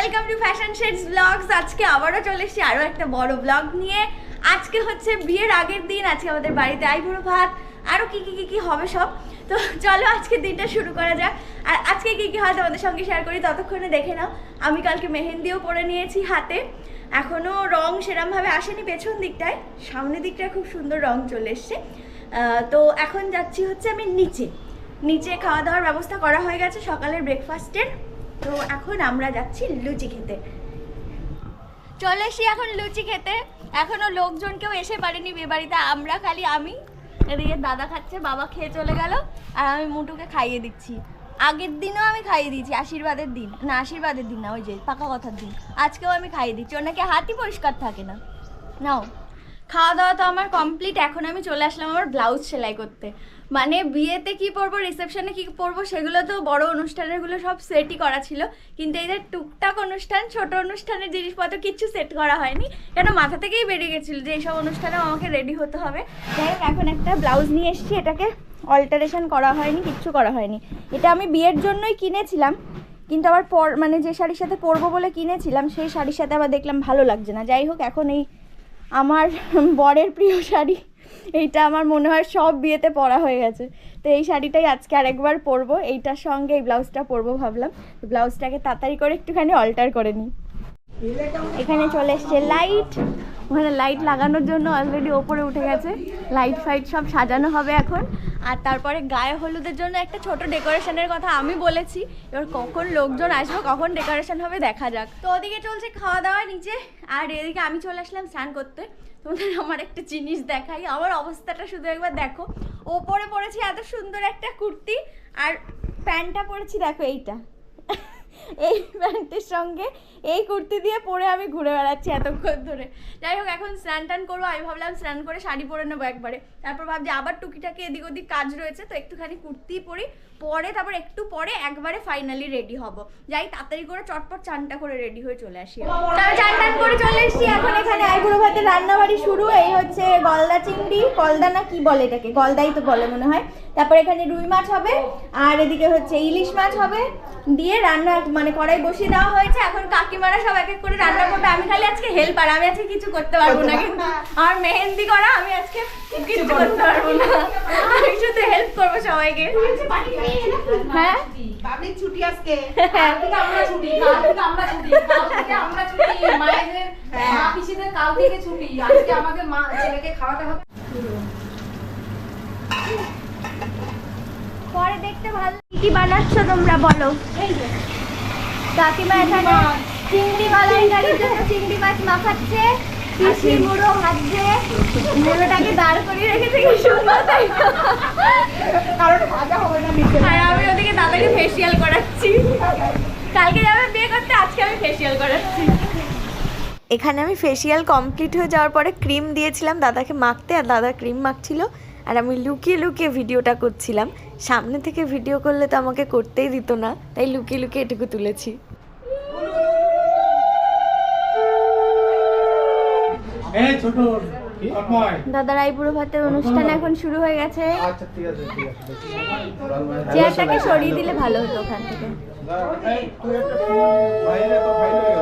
Welcome to fashion shades blogs আজকে আবারও চলে এসেছি আরও একটা বড় ব্লগ নিয়ে। আজকে হচ্ছে বিয়ের আগের দিন, আজকে আমাদের বাড়িতে আইবুড়ো ভাত। আরও কি কি কি কি হবে সব? তো চলো আজকে দিনটা শুরু করা যাক। আর আজকে কি কি হয় তোমাদের সঙ্গে শেয়ার করি ততক্ষণে দেখে নাও। আমি কালকে মেহেন্দিও পরে নিয়েছি হাতে। এখনও রং সেরমভাবে আসেনি পেছন দিকটায়। সামনের দিকটায় খুব সুন্দর রং চলে এসছে। তো এখন যাচ্ছি হচ্ছে আমি নিচে। নিচে খাওয়া দাওয়ার ব্যবস্থা করা হয়ে গেছে সকালের ব্রেকফাস্টের তো এখন আমরা যাচ্ছি লুচি খেতে। চলে এসি এখন লুচি খেতে। এখনও লোকজন কেউ এসে পারেনি বিয়ে বাড়িতে। আমরা খালি আমি, এদিকে দাদা খাচ্ছে, বাবা খেয়ে চলে গেল, আর আমি মুটুকে খাইয়ে দিচ্ছি। আগের দিনও আমি খাইয়ে দিয়েছি, আশীর্বাদের দিন। না, আশীর্বাদের দিন না, ওই যে পাকা কথার দিন। আজকেও আমি খাইয়ে দিচ্ছি ওনাকে হাতই পরিষ্কার থাকে না। নাও। খাওয়া দাওয়া তো আমার কমপ্লিট এখন আমি চলে আসলাম আমার ব্লাউজ সেলাই করতে। মানে বিয়েতে কি পরবো রিসেপশনে কি পরবো, সেগুলো তো বড় অনুষ্ঠানেরগুলো সব সেটই করা ছিল। কিন্তু যে টুকটাক অনুষ্ঠান, ছোট অনুষ্ঠানের জিনিসপত্র কিচ্ছু সেট করা হয়নি। কেন মাথা থেকেই বেরিয়ে গেছিল যে এইসব অনুষ্ঠানেও আমাকে রেডি হতে হবে। যাই এখন একটা ব্লাউজ নিয়ে এসেছি, এটাকে অল্টারেশন করা হয়নি, কিচ্ছু করা হয়নি। এটা আমি বিয়ের জন্যই কিনেছিলাম, কিন্তু আবার পর মানে যে শাড়ির সাথে পরবো বলে কিনেছিলাম, সেই শাড়ির সাথে আবার দেখলাম ভালো লাগছে না। যাই হোক, এখন এই আমার বরের প্রিয় শাড়ি, এইটা আমার মনে হয় সব বিয়েতে পরা হয়ে গেছে। তো এই শাড়িটাই আজকে আরেকবার পরবো, এইটার সঙ্গে এই ব্লাউজটা পরবো ভাবলাম। ব্লাউজটাকে তাড়াতাড়ি করে একটুখানি অল্টার করে নিই। এখানে চলে এসছে লাইট। ওখানে লাইট লাগানোর জন্য অলরেডি ওপরে উঠে গেছে। লাইট ফাইট সব সাজানো হবে এখন। আর তারপরে গায়ে হলুদের জন্য একটা ছোট ডেকোরেশনের কথা আমি বলেছি। এবার কখন লোকজন আসবে, কখন ডেকোরেশন হবে দেখা যাক। তো ওদিকে চলছে খাওয়া দাওয়া নিচে। আর এদিকে আমি চলে আসলাম স্নান করতে। তোমাদের আমার একটা জিনিস দেখাই। আমার অবস্থাটা শুধু একবার দেখো। ওপরে পড়েছি এত সুন্দর একটা কুর্তি। আর প্যান্টটা পরেছি, দেখো এইটা। এই প্যান্টের সঙ্গে এই কুর্তি দিয়ে পরে আমি ঘুরে বেড়াচ্ছি এতক্ষণ ধরে। যাই হোক, এখন স্নান টান করব। আমি ভাবলাম স্নান করে শাড়ি পরে নেব একবারে। তারপর ভাবছি আবার টুকিটাকি এদিক ওদিক কাজ রয়েছে, তো একটুখানি কুর্তি পরি। পরে তারপর একটু পরে একবারে ফাইনালি রেডি হব। যাই তাড়াতাড়ি করে চটপট চানটা করে রেডি হয়ে চলে আসি তারপর চান টান করে চলে এসেছি এখন এখানে আইবুড়ো ভাতের রান্নাবাড়ি শুরু। এই হচ্ছে গলদা চিংড়ি গলদা না কি বলে এটাকে? গলদাই তো বলে মনে হয়। তারপর এখানে রুই মাছ হবে আর এদিকে হচ্ছে ইলিশ মাছ হবে। দিয়ে রান্না মানে কড়াই বসিয়ে দেওয়া হয়েছে। এখন কাকিমারা সব এক এক করে রান্না করবে। আমি খালি আজকে হেল্পার আমি আজকে কিছু করতে পারব না। কিন্তু আর মেহেন্দি করা আমি আজকে কিছু করতে পারব না। হেল্প করব সবাইকে। হ্যাঁ? পাবলিক ছুটি আজকে। হ্যাঁ। আমরা ছুটি আমরা ছুটি আমরা ছুটি মায়েদের মা পিসিদের কাল থেকে ছুটি। আজকে মা ছেলেকে খাওয়াতে হবে। পরে দেখতে ভালো। কি কি বানাচ্ছ তোমরা বলো? কাকিমা এখানে চিংড়ি মালাইকারির জন্য চিংড়ি মাছ মাখাচ্ছে। পিসি মুড়ো ভাজছে মুড়োটাকে দাঁড় করিয়ে রেখেছে কি সুন্দর তাই কারণ ভাজা হবে না নিচে আর আমি ওদিকে দাদাকে ফেসিয়াল করাচ্ছি। কালকে যাবে বিয়ে করতে আজকে আমি ফেসিয়াল করাচ্ছি। এখানে আমি ফেসিয়াল কমপ্লিট হয়ে যাওয়ার পরে ক্রিম দিয়েছিলাম দাদাকে মাখতে আর দাদা ক্রিম মাখছিল আর আমি লুকিয়ে লুকিয়ে ভিডিওটা করছিলাম। সামনে থেকে ভিডিও করলে তো আমাকে করতেই দিত না তাই লুকিয়ে লুকিয়ে এটুকু তুলেছি। দাদার আইপুরো ভাতের অনুষ্ঠান এখন শুরু হয়ে গেছে। আচ্ছা ঠিক আছে ঠিক আছে চেয়ারটাকে সরিয়ে দিলে ভালো হতো ওখান থেকে। এই, তুই একটা বাইরে তো ফাইল গেল।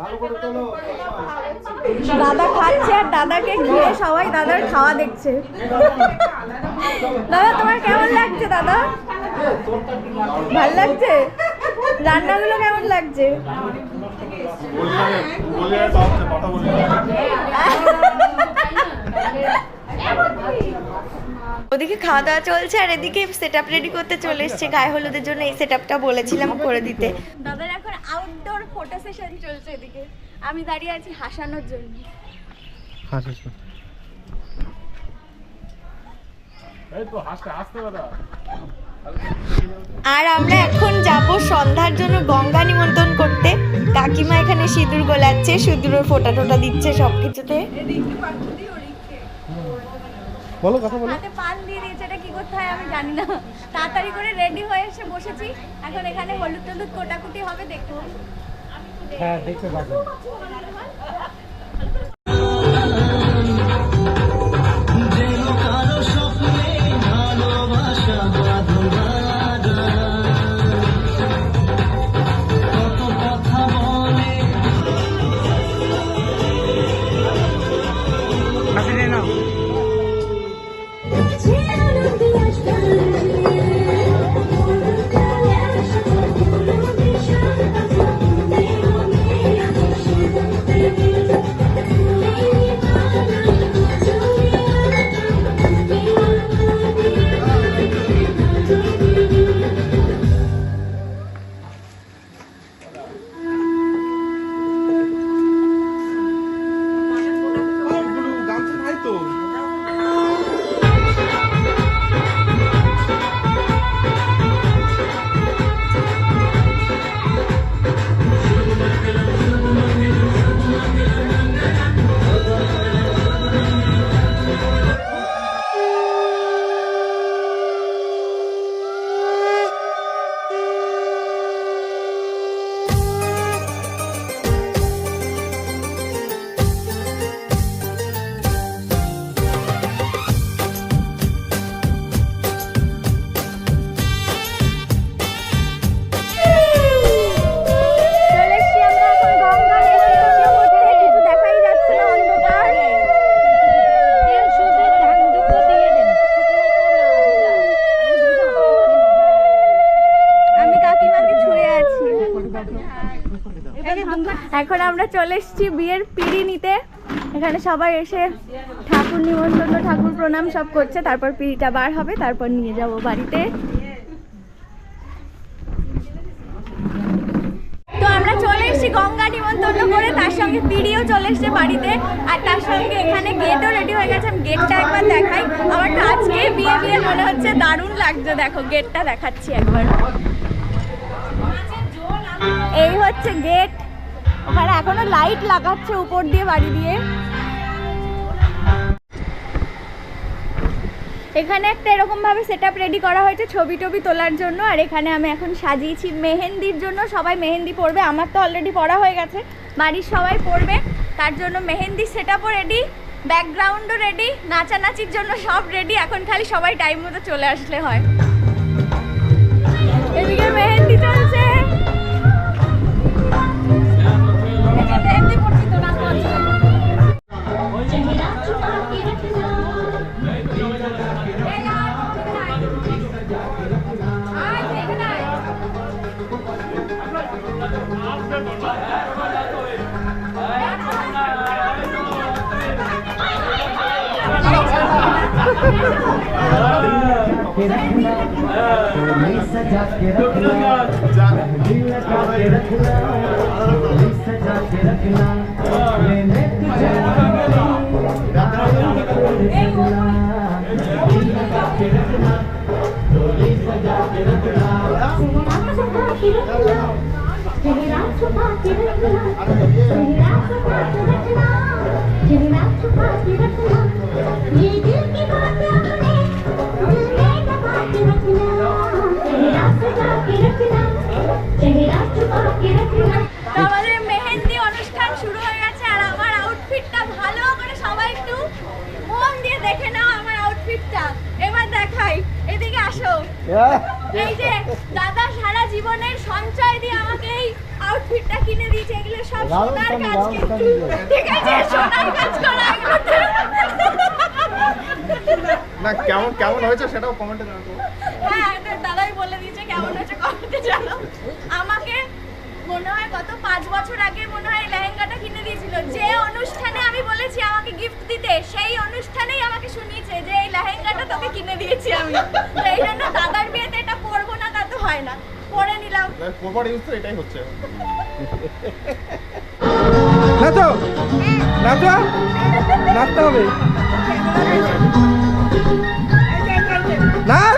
ভালো করে তোলো। দাদা খাচ্ছে আর দাদাকে ঘিরে সবাই দাদার খাওয়া দেখছে দাদা তোমার কেমন লাগছে দাদা ভালো লাগছে রান্নাগুলো কেমন লাগছে ওদিকে খাওয়া দাওয়া চলছে আর এদিকে সেট আপ রেডি করতে চলে এসছে গায়ে হলুদের জন্য। এই সেট আপটা বলেছিলাম করে দিতে। দাদার এখন আউটডোর ফটো সেশন চলছে এদিকে। আমি দাঁড়িয়ে আছি হাসানোর জন্য। আর আমরা এখন যাব সন্ধ্যার জন্য গঙ্গা নিমন্ত্রণ করতে। কাকিমা এখানে সিঁদুর গোলাচ্ছে সিঁদুরের ফোঁটা টোটা দিচ্ছে সব কিছুতে বলো কথা বলো। হাতে পান দিয়ে দিয়েছে এটা কি করতে হয় আমি জানি না। তাড়াতাড়ি করে রেডি হয়ে এসে বসেছি। এখন এখানে হলুদ টলুদ কোটাকুটি হবে দেখো হ্যাঁ দেখতে পাবো এখন আমরা চলে এসেছি বিয়ের পিড়ি নিতে। এখানে সবাই এসে ঠাকুর নিমন্ত্রণ, ঠাকুর প্রণাম সব করছে। তারপর পিড়িটা বার হবে, তারপর নিয়ে যাব বাড়িতে। তো আমরা চলে এসেছি গঙ্গা নিমন্ত্রণ করে, তার সঙ্গে পিড়িও চলে এসেছে বাড়িতে। আর তার সঙ্গে এখানে গেটও রেডি হয়ে গেছে। আমি গেটটা একবার দেখাই। আমার তো আজকে বিয়ে বিয়ে মনে হচ্ছে দারুণ লাগছে। দেখো গেটটা দেখাচ্ছি একবার। এই হচ্ছে গেট ওখানে এখনও লাইট লাগাচ্ছে উপর দিয়ে, বাড়ি দিয়ে। এখানে একটা এরকম ভাবে সেটআপ রেডি করা হয়েছে ছবি টবি তোলার জন্য। আর এখানে আমি এখন সাজিয়েছি মেহেন্দির জন্য। সবাই মেহেন্দি পরবে, আমার তো অলরেডি পড়া হয়ে গেছে। বাড়ির সবাই পরবে, তার জন্য মেহেন্দি সেটআপও রেডি ব্যাকগ্রাউন্ডও রেডি নাচানাচির জন্য সব রেডি এখন খালি সবাই টাইম মতো চলে আসলে হয়। এদিকে মেহেন্দি চলছে। सजा के रखना दिल लगा के रखना दिल सजा के रखना मैंने तुझे दिल लगा के रखना दिल सजा के रखना ये दिल की बात अपने दिल में दबा के रखना चेहरा सजा के रखना चेहरा छुपा के रखना তো আমাদের মেহেন্দি অনুষ্ঠান শুরু হয়ে গেছে আর আমার আউটফিটটা ভালো করে সবাই একটু মন দিয়ে দেখে নাও আমার আউটফিটটা এবার দেখাই এদিকে আসো। এই যে দাদা সারা জীবনের সঞ্চয় দিয়ে আমাকে এই আউটফিটটা কিনে দিয়েছে এগুলো সব সোনার কাজ কিন্তু। ঠিক আছে সোনার কাজ করা না কেমন কেমন হয়েছে সেটাও কমেন্টে জানাতে হ্যাঁ তো দাদাই বলে দিয়েছে কেমন হচ্ছে কমেন্টে আমাকে মনে হয় গত পাঁচ বছর আগে মনে হয় লেহেঙ্গাটা কিনে দিয়েছিল। যে অনুষ্ঠানে আমি বলেছি আমাকে গিফট দিতে সেই অনুষ্ঠানেই আমাকে শুনিয়েছে যে এই লেহেঙ্গাটা তোকে কিনে দিয়েছি আমি। তো এই জন্য দাদার বিয়েতে এটা পরবো না তা তো হয় না। পরে নিলাম। প্রপার ইউজ তো এটাই হচ্ছে। নাচো! নাচো! নাচতে হবে। নাচ!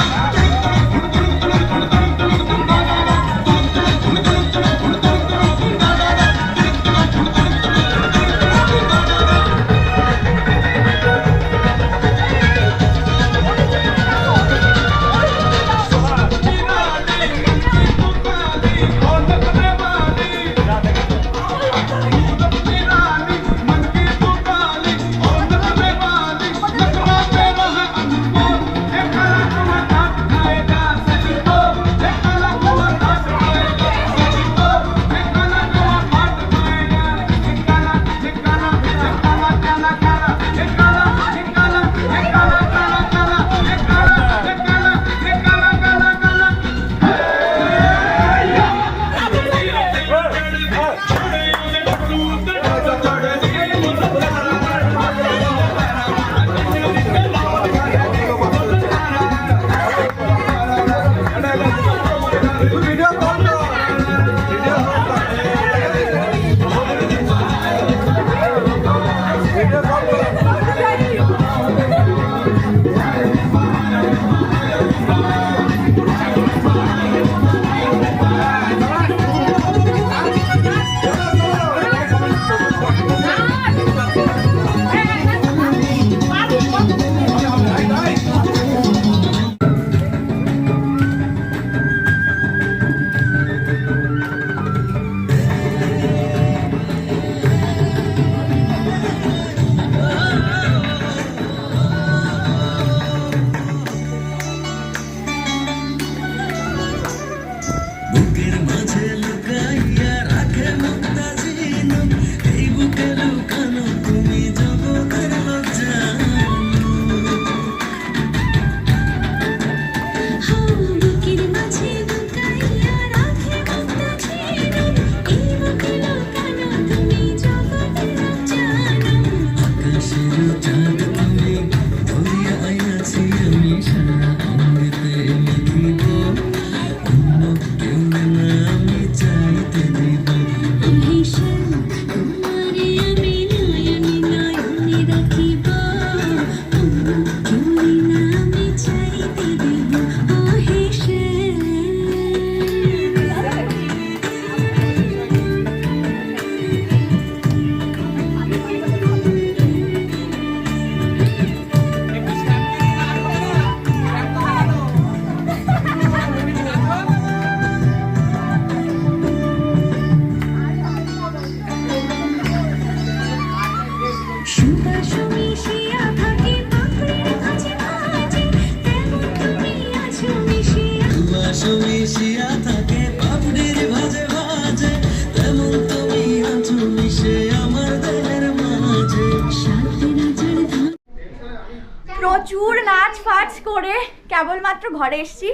প্রচুর নাচ ফাচ করে কেবলমাত্র ঘরে এসছি।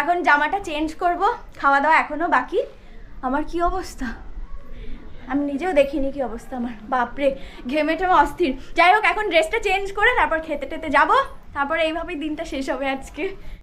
এখন জামাটা চেঞ্জ করব, খাওয়া দাওয়া এখনও বাকি। আমার কি অবস্থা? আমি নিজেও দেখিনি কি অবস্থা আমার। বাপরে, ঘেমে টেমে অস্থির। যাই হোক, এখন ড্রেসটা চেঞ্জ করে তারপর খেতে টেতে যাব। তারপরে এইভাবেই দিনটা শেষ হবে আজকে।